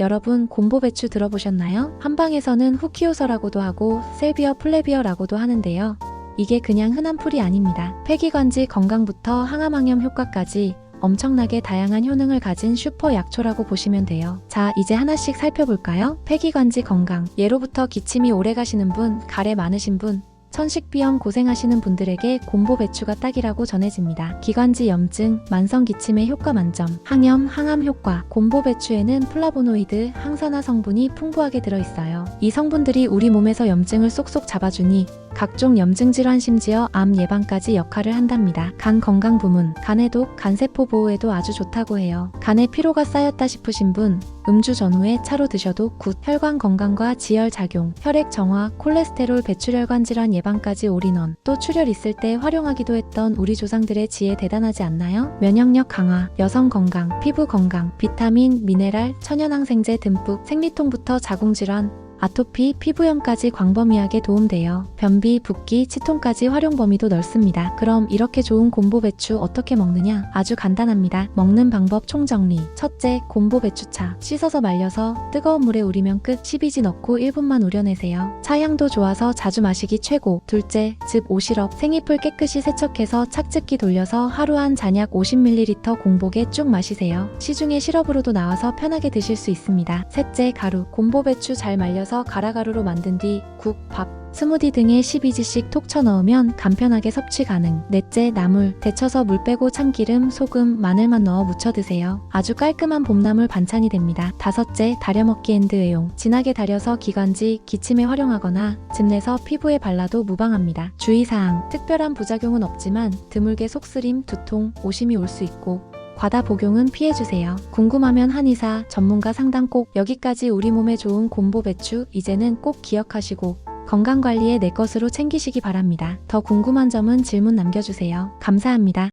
여러분 곰보 배추 들어보셨나요? 한방에서는 후키오서라고도 하고 셀비어 플레비어라고도 하는데요. 이게 그냥 흔한 풀이 아닙니다. 폐기관지 건강부터 항암항염 효과까지 엄청나게 다양한 효능을 가진 슈퍼 약초라고 보시면 돼요. 자, 이제 하나씩 살펴볼까요? 폐기관지 건강. 예로부터 기침이 오래 가시는 분, 가래 많으신 분, 천식비염 고생하시는 분들에게 곰보 배추가 딱이라고 전해집니다. 기관지 염증, 만성 기침에 효과 만점, 항염, 항암 효과. 곰보 배추에는 플라보노이드, 항산화 성분이 풍부하게 들어있어요. 이 성분들이 우리 몸에서 염증을 쏙쏙 잡아주니 각종 염증 질환 심지어 암 예방까지 역할을 한답니다. 간 건강 부문, 간해독, 간세포 보호에도 아주 좋다고 해요. 간에 피로가 쌓였다 싶으신 분, 음주 전후에 차로 드셔도 굿. 혈관 건강과 지혈 작용, 혈액 정화, 콜레스테롤 배출혈관 질환 예방까지 올인원. 또 출혈 있을 때 활용하기도 했던 우리 조상들의 지혜 대단하지 않나요? 면역력 강화, 여성 건강, 피부 건강, 비타민, 미네랄, 천연항생제 듬뿍, 생리통부터 자궁 질환, 아토피, 피부염까지 광범위하게 도움돼요. 변비, 붓기, 치통까지 활용 범위도 넓습니다. 그럼 이렇게 좋은 곰보 배추 어떻게 먹느냐? 아주 간단합니다. 먹는 방법 총정리. 첫째, 곰보 배추차. 씻어서 말려서 뜨거운 물에 우리면 끝. 12지 넣고 1분만 우려내세요. 차향도 좋아서 자주 마시기 최고. 둘째, 즙 오시럽. 생잎을 깨끗이 세척해서 착즙기 돌려서 하루 한 잔약 50ml 공복에 쭉 마시세요. 시중에 시럽으로도 나와서 편하게 드실 수 있습니다. 셋째, 가루. 곰보 배추 잘 말려서 가라가루로 만든 뒤 국, 밥, 스무디 등에 12지씩 톡 쳐넣으면 간편하게 섭취 가능. 넷째, 나물. 데쳐서 물 빼고 참기름, 소금, 마늘만 넣어 무쳐 드세요. 아주 깔끔한 봄나물 반찬이 됩니다. 다섯째, 다려먹기 앤드웨용. 진하게 다려서 기관지, 기침에 활용하거나 즙내서 피부에 발라도 무방합니다. 주의사항. 특별한 부작용은 없지만 드물게 속쓰림, 두통, 오심이 올 수 있고 과다 복용은 피해주세요. 궁금하면 한의사, 전문가 상담 꼭 여기까지 우리 몸에 좋은 곰보 배추 이제는 꼭 기억하시고 건강관리에 내 것으로 챙기시기 바랍니다. 더 궁금한 점은 질문 남겨주세요. 감사합니다.